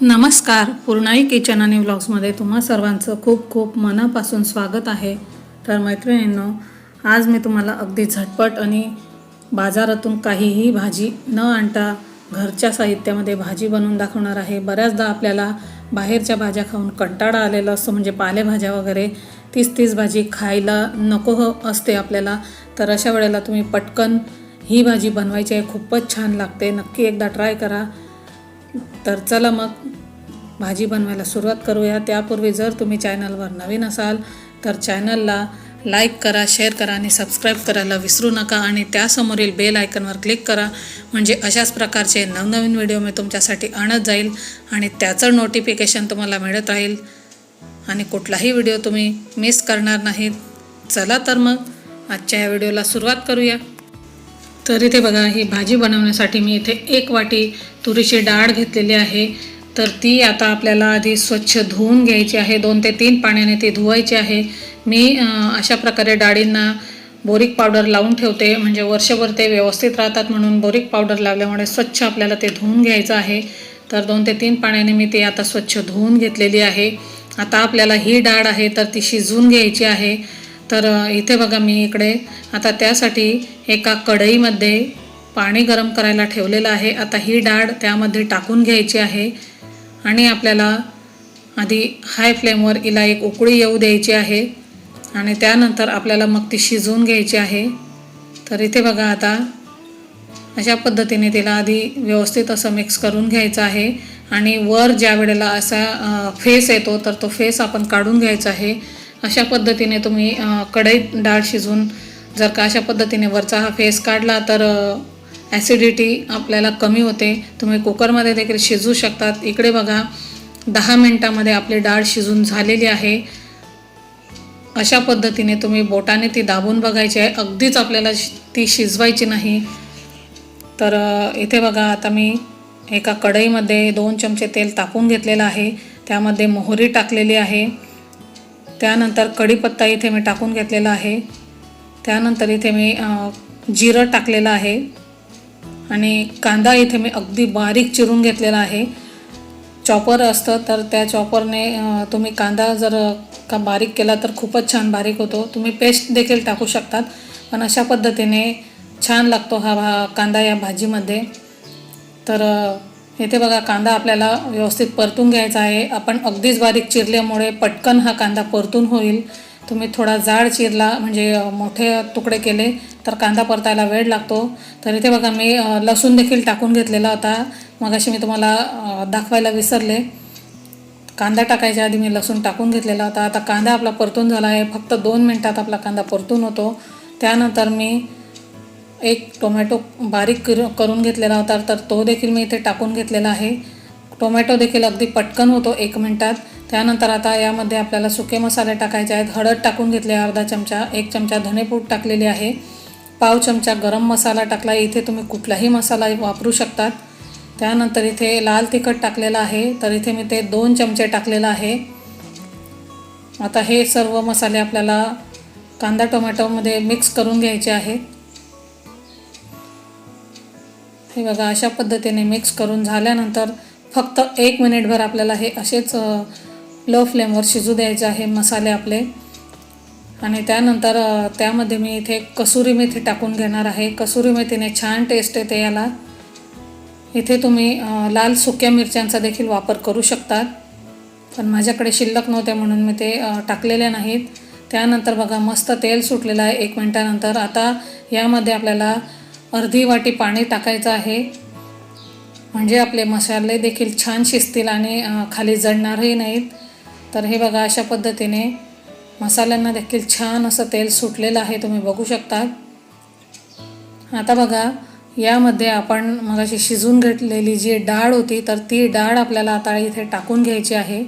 नमस्कार. पूर्णाई किचन आणि ब्लॉग्समध्ये तुम्हा सर्वांचं खूप खूप मनापासून स्वागत आहे. तर मैत्रिणींनो आज मी तुम्हाला अगदी झटपट आणि बाजारातून काहीही भाजी न आणता घरच्या साहित्यामध्ये भाजी बनवून दाखवणार आहे. बऱ्याचदा आपल्याला बाहेरच्या भाज्या खाऊन कंटाळा आलेला असतो म्हणजे पालेभाज्या वगैरे तीच तीच भाजी खायला नको हो असते आपल्याला. तर अशा वेळेला तुम्ही पटकन ही भाजी बनवायची आहे. खूपच छान लागते. नक्की एकदा ट्राय करा. तर चला मग भाजी बनवायला सुरुवात करूया. त्यापूर्वी जर तुम्ही चॅनलवर नवीन असाल तर चॅनलला लाईक करा शेअर करा आणि सबस्क्राईब करायला विसरू नका आणि त्यासमोरील बेल आयकनवर क्लिक करा. म्हणजे अशाच प्रकारचे नवनवीन व्हिडिओ मी तुमच्यासाठी आणत जाईल आणि त्याचं नोटिफिकेशन तुम्हाला मिळत राहील. आणि कुठलाही व्हिडिओ तुम्ही मिस करणार नाहीत. चला तर मग आजच्या या व्हिडिओला सुरुवात करूया. तर इथे बघा ही भाजी बनवण्यासाठी मी इथे एक वाटी तुरीची डाळ घेतलेली आहे. तर ती आता आपल्याला आधी स्वच्छ धुवून घ्यायची आहे. दोन ते तीन पाण्याने ती धुवायची आहे. मी अशा प्रकारे डाळींना बोरिक पावडर लावून ठेवते. म्हणजे वर्षभर ते व्यवस्थित राहतात म्हणून बोरिक पावडर लावल्यामुळे स्वच्छ आपल्याला ते धुवून घ्यायचं आहे. तर दोन ते तीन पाण्याने मी ते आता स्वच्छ धुवून घेतलेली आहे. आता आपल्याला ही डाळ आहे तर ती शिजवून घ्यायची आहे. तर इथे बघा मी इकडे. आता त्यासाठी एका कढईमध्ये पाणी गरम करायला ठेवलेलं आहे. आता ही डाळ त्यामध्ये टाकून घ्यायची आहे. आणि आपल्याला आधी हाय फ्लेमवर हिला एक उकळी येऊ द्यायची आहे. आणि त्यानंतर आपल्याला मग ती शिजवून घ्यायची आहे. तर इथे बघा आता अशा पद्धतीने तिला आधी व्यवस्थित असं मिक्स करून घ्यायचं आहे. आणि वर ज्या वेळेला असा फेस येतो तर तो फेस आपण काढून घ्यायचा आहे. अशा पद्धतीने तुम्ही कढईत डाळ शिजवून जर का अशा पद्धतीने वरचा हा फेस काढला तर ॲसिडिटी आपल्याला कमी होते. तुम्ही कुकरमध्ये देखील शिजू शकतात. इकडे बघा दहा मिनटामध्ये आपली डाळ शिजून झालेली आहे. अशा पद्धतीने तुम्ही बोटाने ती दाबून बघायची आहे. अगदीच आपल्याला शि- ती शिजवायची नाही. तर इथे बघा आता मी एका कढईमध्ये दोन चमचे तेल तापून घेतलेलं आहे. त्यामध्ये मोहरी टाकलेली आहे. त्यानंतर कढीपत्ता इथे मी टाकून घेतलेला आहे. त्यानंतर इथे मी जिरं टाकलेलं आहे. आणि कांदा इथे मी अगदी बारीक चिरून घेतलेला आहे. चॉपर असतं तर त्या चॉपरने तुम्ही कांदा जर का बारीक केला तर खूपच छान बारीक होतो. तुम्ही पेस्ट देखील टाकू शकतात. पण अशा पद्धतीने छान लागतो हा भा कांदा या भाजीमध्ये. तर इथे बघा कांदा आपल्याला व्यवस्थित परतून घ्यायचा आहे. आपण अगदीच बारीक चिरल्यामुळे पटकन हा कांदा परतून होईल. तुम्ही थोडा जाड चिरला म्हणजे मोठे तुकडे केले तर कांदा परतायला वेळ लागतो. तर इथे बघा मी लसूण देखील टाकून घेतलेला होता. मगाशी मी तुम्हाला दाखवायला विसरले. कांदा टाकायच्या आधी मी लसूण टाकून घेतलेला होता. आता कांदा आपला परतून झाला आहे. फक्त दोन मिनटात आपला कांदा परतून होतो. त्यानंतर मी एक टोमॅटो बारीक कर करून घेतलेला होता तर तो देखील मी इथे टाकून घेतलेला आहे. टोमॅटो देखील अगदी पटकन होतो एक मिनटात. त्यानंतर आता यामध्ये आपल्याला सुके मसाले टाकायचे आहेत. हळद टाकून घेतले अर्धा चमचा एक चमचा धनेपूड टाकलेली आहे. पाव चमचा गरम मसाला टाकला इथे तुम्ही कुठलाही मसाला वापरू शकतात. त्यानंतर इथे लाल तिखट टाकलेलं आहे तर इथे मी ते दोन चमचे टाकलेलं आहे. आता हे सर्व मसाले आपल्याला कांदा टोमॅटोमध्ये मिक्स करून घ्यायचे आहेत. हे बघा अशा पद्धतीने मिक्स करून झाल्यानंतर फक्त एक मिनिटभर आपल्याला हे असेच लो फ्लेमवर शिजू द्यायचे आहे मसाले आपले. आणि त्यानंतर त्यामध्ये मी इथे कसुरी मेथी टाकून घेणार आहे. कसुरी मेथीने छान टेस्ट येते याला. इथे तुम्ही लाल सुक्या मिरच्यांचा देखील वापर करू शकतात पण माझ्याकडे शिल्लक नव्हते म्हणून मी ते टाकलेल्या टाकलेले नाहीत. त्यानंतर बघा मस्त तेल सुटलेलं आहे एक मिनटानंतर. आता यामध्ये आपल्याला अर्धी वाटी पाणी टाकायचं आहे. म्हणजे आपले मसाले देखील छान शिजतील आणि खाली जळणारही नाहीत. तर हे बघा अशा पद्धतीने मसाल्यांना देखील छान असं तेल सुटलेलं आहे तुम्ही बघू शकता आता बघा यामध्ये आपण मगाशी शिजून घेतलेली जी डाळ होती तर ती डाळ आपल्याला आता इथे टाकून घ्यायची आहे.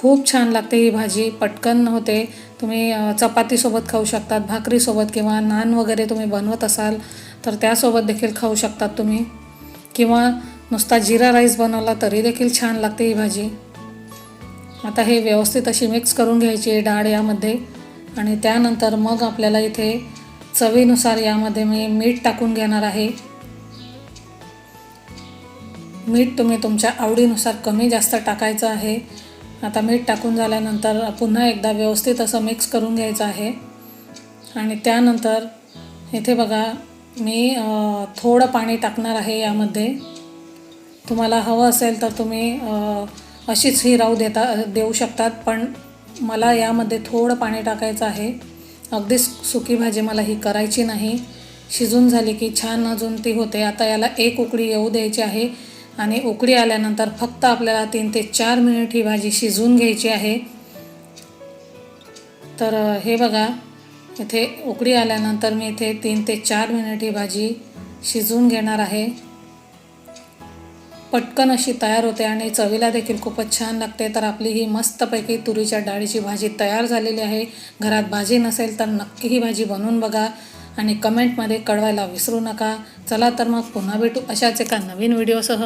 खूप छान लागते ही भाजी. पटकन होते. तुम्ही चपातीसोबत खाऊ शकतात भाकरीसोबत किंवा नान वगैरे तुम्ही बनवत असाल तर त्यासोबत देखील खाऊ शकतात तुम्ही. किंवा नुसता जिरा राईस बनवला तरी देखील छान लागते ही भाजी. आता हे व्यवस्थित अशी मिक्स करून घ्यायची आहे डाळ यामध्ये. आणि त्यानंतर मग आपल्याला इथे चवीनुसार यामध्ये मी मीठ टाकून घेणार आहे. मीठ तुम्ही तुमच्या आवडीनुसार कमी जास्त टाकायचं आहे. आता मीठ टाकून झाल्यानंतर पुन्हा एकदा व्यवस्थित असं मिक्स करून घ्यायचं आहे. आणि त्यानंतर इथे बघा मी थोडं पाणी टाकणार आहे यामध्ये. तुम्हाला हवं असेल तर तुम्ही अशीच ही राहू देता देऊ शकतात पण मला यामध्ये थोडं पाणी टाकायचं आहे. अगदीच सुकी भाजी मला ही करायची नाही. शिजून झाली की छान अजून ती होते. आता याला एक उकळी येऊ द्यायची आहे. आणि उकळी आल्यानंतर फक्त आपल्याला तीन ते चार मिनिट ही भाजी शिजवून घ्यायची आहे. तर हे बघा इथे उकळी आल्यानंतर मी इथे तीन ते चार मिनिट ही भाजी शिजवून घेणार आहे. पटकन अशी तयार होते आणि चवीला देखील खूपच छान लागते. तर आपली ही मस्तपैकी तुरीच्या डाळीची भाजी तयार झालेली आहे. घरात भाजी नसेल तर नक्की ही भाजी बनवून बघा आणि कमेंटमध्ये कळवायला विसरू नका. चला तर मग पुन्हा भेटू अशाच एका नवीन व्हिडिओसह.